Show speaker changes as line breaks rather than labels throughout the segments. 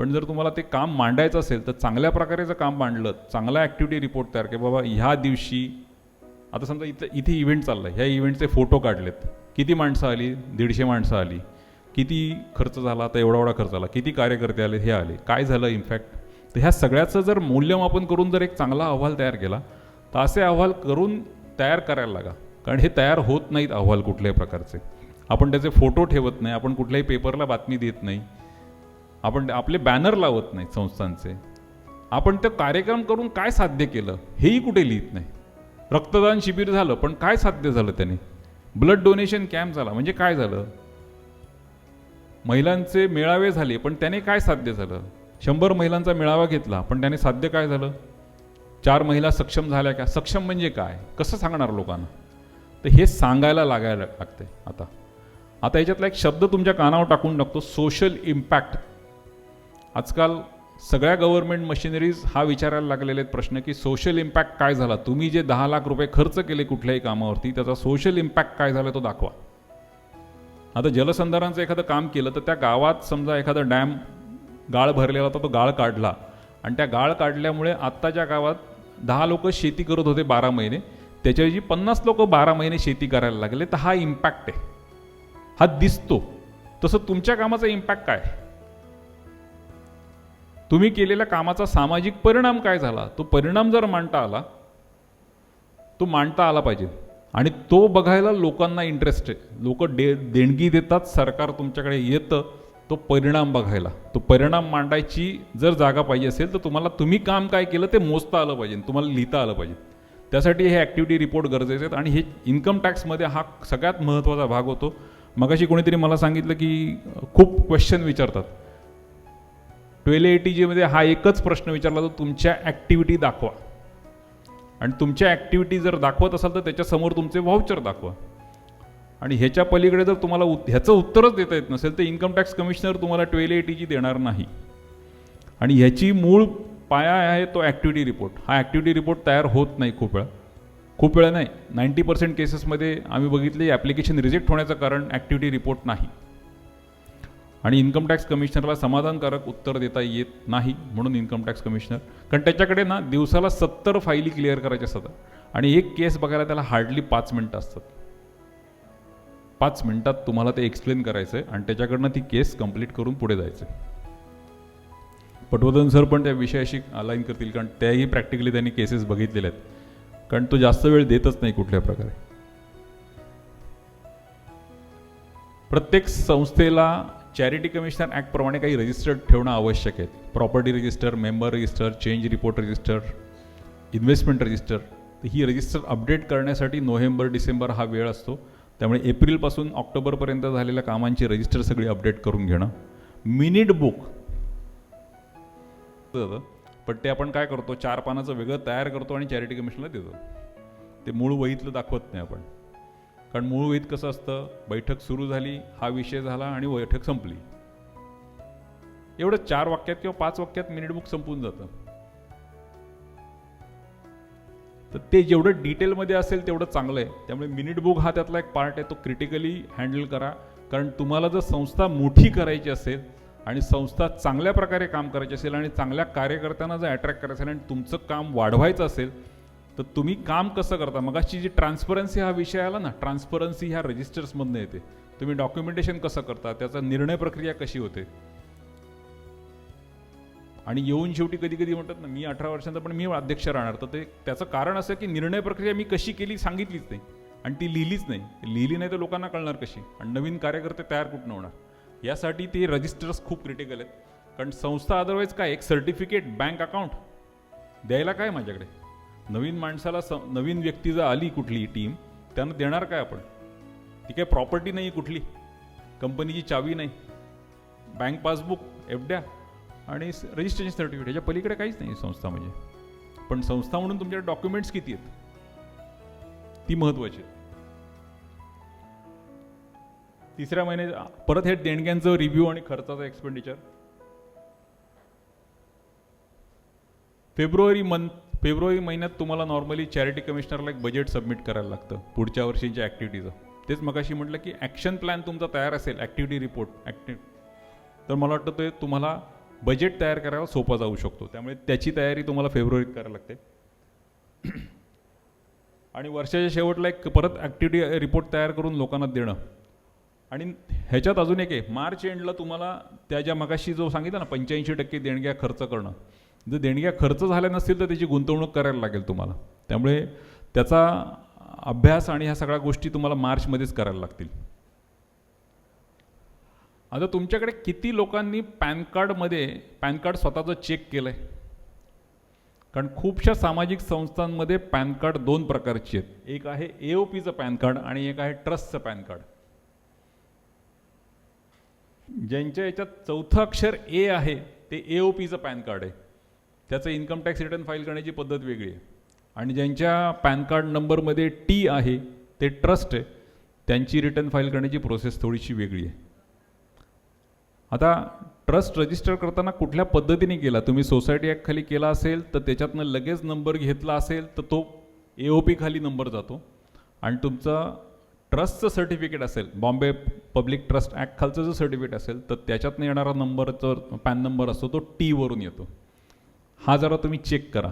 पण जर तुम्हाला ते काम मांडायचं असेल तर चांगल्या प्रकारेचं काम मांडलं चांगला ॲक्टिव्हिटी रिपोर्ट तयार की बाबा ह्या दिवशी आता समजा इथं इथे इव्हेंट चालला आहे ह्या इव्हेंटचे फोटो काढलेत. किती माणसं आली? दीडशे माणसं आली. किती खर्च झाला? तर एवढा एवढा खर्च आला किती कार्यकर्ते आले? हे आले. काय झालं इनफॅक्ट तर ह्या सगळ्याचं जर मूल्यमापन करून जर एक चांगला अहवाल तयार केला तर असे अहवाल करून तयार करायला लागा. कारण हे तयार होत नाहीत अहवाल कुठल्याही प्रकारचे. आपण त्याचे फोटो ठेवत नाही. आपण कुठल्याही पेपरला बातमी देत नाही. आपण आपले बॅनर लावत नाही संस्थांचे. आपण ते कार्यक्रम करून काय साध्य केलं हेही कुठे लिहित नाही. रक्तदान शिबिर झालं पण काय साध्य झालं त्याने? ब्लड डोनेशन कॅम्प झाला म्हणजे काय झालं? महिलांचे मेळावे झाले पण त्याने काय साध्य झालं? शंभर महिलांचा मेळावा घेतला पण त्याने साध्य काय झालं? चार महिला सक्षम झाल्या का? सक्षम म्हणजे काय? कसं सांगणार लोकांना? तर हे सांगायला लागायला लागते आता. आता याच्यातला एक शब्द तुमच्या कानावर टाकून टाकतो सोशल इम्पॅक्ट आजकाल सगळ्या गव्हर्नमेंट मशिनरीज हा विचारायला लागलेले आहेत प्रश्न की सोशल इम्पॅक्ट काय झाला? तुम्ही जे दहा लाख रुपये खर्च केले कुठल्याही कामावरती त्याचा सोशल इम्पॅक्ट काय झाला तो दाखवा. आता जलसंधारणाचं एखादं काम केलं तर त्या गावात समजा एखादा डॅम गाळ भरलेला होता तो गाळ काढला. आणि त्या गाळ काढल्यामुळे आत्ताच्या गावात दहा लोक शेती करत होते बारा महिने. त्याच्याऐवजी पन्नास लोक बारा महिने शेती करायला लागले. तर हा इम्पॅक्ट आहे. हा दिसतो. तसं तुमच्या कामाचा इम्पॅक्ट काय? तुम्ही केलेल्या कामाचा सामाजिक परिणाम काय झाला? तो परिणाम जर मांडता आला तो मांडता आला पाहिजे. आणि तो बघायला लोकांना इंटरेस्ट आहे. लोक डे देणगी देतात सरकार तुमच्याकडे येतं तो परिणाम बघायला. तो परिणाम मांडायची जर जागा पाहिजे असेल तर तुम्हाला तुम्ही काम काय केलं ते मोजता आलं पाहिजे तुम्हाला लिहिता आलं पाहिजे. त्यासाठी हे ॲक्टिव्हिटी रिपोर्ट गरजेचे आहेत. आणि हे इन्कम टॅक्समध्ये हा सगळ्यात महत्त्वाचा भाग होतो. मगाशी कोणीतरी मला सांगितलं की खूप क्वेश्चन विचारतात. ट्वेल एटी जीमध्ये हा एकच प्रश्न विचारला तर तुमच्या ॲक्टिव्हिटी दाखवा. आणि तुमच्या ॲक्टिव्हिटी जर दाखवत असाल तर त्याच्यासमोर तुमचे व्हाउचर दाखवा. आणि ह्याच्या पलीकडे जर तुम्हाला उत ह्याचं उत्तरच देता येत नसेल तर इन्कम टॅक्स कमिशनर तुम्हाला ट्वेल एटीची देणार नाही. आणि ह्याची मूळ पाया आहे तो ॲक्टिव्हिटी रिपोर्ट. हा ॲक्टिव्हिटी रिपोर्ट तयार होत नाही खूप वेळा. खूप वेळा नाही. नाईंटी पर्सेंट केसेसमध्ये आम्ही बघितले ॲप्लिकेशन रिजेक्ट होण्याचं कारण ॲक्टिव्हिटी रिपोर्ट नाही. आणि इन्कम टॅक्स कमिशनरला समाधानकारक उत्तर देता येत नाही म्हणून इन्कम टॅक्स कमिशनर. कारण त्याच्याकडे ना दिवसाला सत्तर फाईली क्लिअर करायच्या असतात. आणि एक केस बघायला त्याला हार्डली पाच मिनटं असतात. पाच मिनटात तुम्हाला ते एक्सप्लेन करायचं आहे आणि त्याच्याकडनं ती केस कंप्लीट करून पुढे जायचं पटवर्धन सर पण त्या विषयाशी अलाईन करतील कारण त्याही प्रॅक्टिकली त्यांनी केसेस बघितलेल्या आहेत. कारण तो जास्त वेळ देतच नाही कुठल्या प्रकारे. प्रत्येक संस्थेला चॅरिटी कमिशनर ॲक्टप्रमाणे काही रजिस्टर्ड ठेवणं आवश्यक आहे. Property register member register change report register investment register तर ही रजिस्टर अपडेट करण्यासाठी नोव्हेंबर डिसेंबर हा वेळ असतो. त्यामुळे एप्रिलपासून ऑक्टोबरपर्यंत झालेल्या कामांची रजिस्टर सगळी अपडेट करून घेणं. मिनिट बुक पण ते आपण काय करतो? चार पानाचं वेगळं तयार करतो आणि चॅरिटी कमिशनला देतो. ते मूळ वहीतलं दाखवत नाही आपण. कारण मूळ वहीत कसं असतं? बैठक सुरू झाली हा विषय झाला आणि बैठक संपली. एवढं चार वाक्यात किंवा पाच वाक्यात मिनिट बुक संपून जातं. तर ते जेवढं डिटेलमध्ये असेल तेवढं चांगलं आहे. त्यामुळे मिनिट बुक हा त्यातला एक पार्ट आहे तो क्रिटिकली हँडल करा. कारण तुम्हाला जर संस्था मोठी करायची असेल आणि संस्था चांगल्या प्रकारे काम करायची असेल आणि चांगल्या कार्यकर्त्यांना जर अट्रॅक्ट करायचं असेल आणि तुमचं काम वाढवायचं असेल तर तुम्ही काम कसं करता? मगाशी जी ट्रान्सपरन्सी हा विषय आला ना ट्रान्सपरन्सी ह्या रजिस्टर्समधनं येते. तुम्ही डॉक्युमेंटेशन कसं करता? त्याचा निर्णय प्रक्रिया कशी होते? आणि येऊन शेवटी कधी कधी म्हणतात ना मी अठरा वर्षांचा पण मी अध्यक्ष राहणार. तर ते त्याचं कारण असं की निर्णय प्रक्रिया मी कशी केली सांगितलीच नाही. आणि ती लिहिलीच नाही. लिहिली नाही तर लोकांना कळणार कशी? आणि नवीन कार्यकर्ते तयार कुठं होणार? यासाठी ते रजिस्टर्स खूप क्रिटिकल आहेत. कारण संस्था अदरवाईज काय? एक सर्टिफिकेट बँक अकाउंट द्यायला काय माझ्याकडे? नवीन माणसाला स नवीन व्यक्ती जर आली कुठली टीम त्यांना देणार काय आपण? ती काय प्रॉपर्टी नाही कुठली. कंपनीची चावी नाही. बँक पासबुक एफड्या आणि रजिस्ट्रेशन सर्टिफिकेट याच्या पलीकडे काहीच नाही संस्था म्हणजे. पण संस्था म्हणून तुमच्याकडे डॉक्युमेंट्स किती आहेत? ती महत्वाची तिसऱ्या महिन्यात परत हे देणग्यांचं रिव्ह्यू आणि खर्चाचं एक्सपेंडिचर फेब्रुवारी मंथ फेब्रुवारी महिन्यात तुम्हाला नॉर्मली चॅरिटी कमिशनरला एक बजेट सबमिट करायला लागतं पुढच्या वर्षीच्या ॲक्टिव्हिटीचं तेच मगाशी म्हटलं की ॲक्शन प्लॅन तुमचा तयार असेल ॲक्टिव्हिटी रिपोर्ट ॲक्टिव्ह तर मला वाटतं ते तुम्हाला बजेट तयार करायला सोपा जाऊ शकतो. त्यामुळे त्याची तयारी तुम्हाला फेब्रुवारीत करायला लागते. आणि वर्षाच्या शेवटला एक परत ॲक्टिव्हिटी रिपोर्ट तयार करून लोकांना देणं. आणि ह्याच्यात अजून एक आहे मार्च एंडला तुम्हाला त्या ज्या मगाशी जो सांगितलं ना पंच्याऐंशी टक्के देणग्या खर्च करणं. जर देणग्या खर्च झाल्या नसतील तर त्याची गुंतवणूक करायला लागेल तुम्हाला. त्यामुळे त्याचा अभ्यास आणि ह्या सगळ्या गोष्टी तुम्हाला मार्चमध्येच करायला लागतील. आता तुमच्याकडे किती लोकांनी पॅन कार्डमध्ये पॅन कार्ड स्वतःचं चेक केलं आहे कारण खूपशा सामाजिक संस्थांमध्ये पॅन कार्ड दोन प्रकारची आहेत. एक आहे ए ओ पीचं पॅन कार्ड आणि एक आहे ट्रस्टचं पॅन कार्ड. ज्यांच्या याच्यात चौथं अक्षर ए आहे ते ए ओ पीचं पॅन कार्ड आहे. त्याचं इन्कम टॅक्स रिटर्न फाईल करण्याची पद्धत वेगळी आहे. आणि ज्यांच्या पॅन कार्ड नंबरमध्ये टी आहे ते ट्रस्ट आहे त्यांची रिटर्न फाईल करण्याची प्रोसेस थोडीशी वेगळी आहे. आता ट्रस्ट रजिस्टर करताना कुठल्या पद्धतीने केला? तुम्ही सोसायटी ॲक्ट खाली केला असेल तर त्याच्यातनं लगेच नंबर घेतला असेल तर तो ए ओ पी खाली नंबर जातो. आणि तुमचा ट्रस्टचं सर्टिफिकेट असेल बॉम्बे पब्लिक ट्रस्ट ॲक्ट खालचं जर सर्टिफिकेट असेल तर त्याच्यातनं येणारा नंबरचा पॅन नंबर असतो तो टीवरून येतो. हा जरा तुम्ही चेक करा.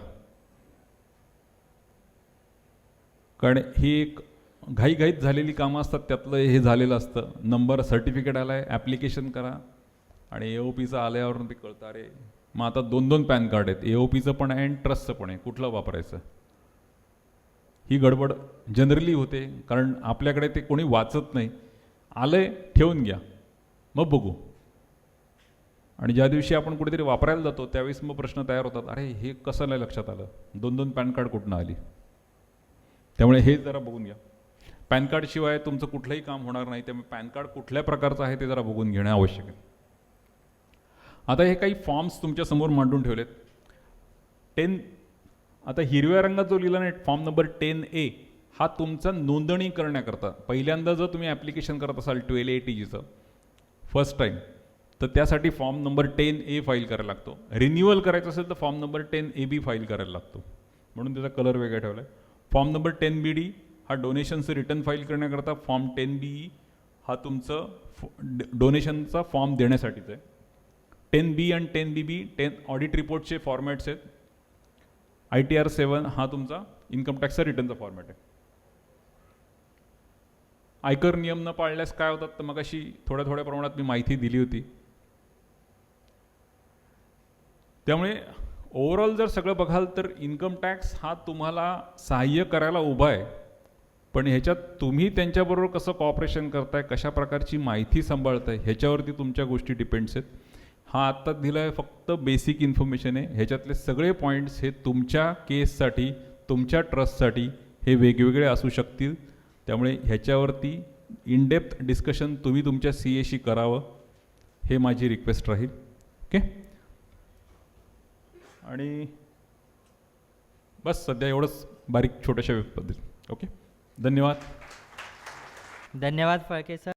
कारण ही एक घाईघाईत झालेली कामं असतात त्यातलं हे झालेलं असतं. नंबर सर्टिफिकेट आला आहे ॲप्लिकेशन करा. आणि ए ओ पीचं आल्यावरून ते कळतं अरे मग आता दोन दोन पॅन कार्ड आहेत. ए ओ पीचं पण आहे आणि ट्रस्टचं पण आहे. कुठलं वापरायचं? ही गडबड जनरली होते कारण आपल्याकडे ते कोणी वाचत नाही. आलंय ठेवून घ्या. मग बघू. आणि ज्या दिवशी आपण कुठेतरी वापरायला जातो त्यावेळेस मग प्रश्न तयार होतात अरे हे कसं नाही लक्षात आलं? दोन दोन पॅन कार्ड कुठनं आली? त्यामुळे हे जरा बघून घ्या. पॅन कार्डशिवाय तुमचं कुठलंही काम होणार नाही त्यामुळे पॅन कार्ड कुठल्या प्रकारचं आहे ते जरा बघून घेणं आवश्यक आहे. आता हे काही फॉर्म्स तुमच्यासमोर मांडून ठेवलेत. टेन आता हिरव्या रंगात जो लिहिला नाही फॉर्म नंबर टेन ए हा तुमचा नोंदणी करण्याकरता पहिल्यांदा जर तुम्ही ॲप्लिकेशन करत असाल ट्वेल्व ए टी जीचं फर्स्ट टाईम तर त्यासाठी form number ten A file करायला लागतो. रिन्युअल करायचं असेल तर form number ten A B file करायला लागतो. म्हणून त्याचा कलर वेगळा ठेवला आहे form number ten B D हा डोनेशनचं रिटर्न फाईल करण्याकरता फॉर्म टेन बी ई हा तुमचं डोनेशनचा फॉर्म देण्यासाठीच आहे. टेन बी आणि ten B B ten audit रिपोर्टचे formats आहेत. आय टी आर सेवन हा तुमचा इन्कम टॅक्सचा रिटर्नचा फॉर्मॅट आहे. आयकर नियम न पाळल्यास काय होतात? तर मग अशी थोड्या थोड्या प्रमाणात मी माहिती दिली होती. त्यामुळे ओव्हरऑल जर सगळं बघाल तर इन्कम टॅक्स हा तुम्हाला सहाय्य करायला उभा आहे. पण ह्याच्यात तुम्ही त्यांच्याबरोबर कसं कॉपरेशन करताय कशा प्रकारची माहिती सांभाळताय ह्याच्यावरती तुमच्या गोष्टी डिपेंड्स आहेत. हा आत्ता दिला आहे फक्त बेसिक इन्फॉर्मेशन आहे. ह्याच्यातले सगळे पॉईंट्स हे तुमच्या केससाठी तुमच्या ट्रस्टसाठी हे वेगवेगळे असू शकतील. त्यामुळे ह्याच्यावरती इनडेप्थ डिस्कशन तुम्ही तुमच्या सी एशी करावं हे माझी रिक्वेस्ट राहील. ओके आणि बस सध्या एवढंच. बारीक छोट्याशा पद्धती. ओके धन्यवाद.
धन्यवाद फळके सर.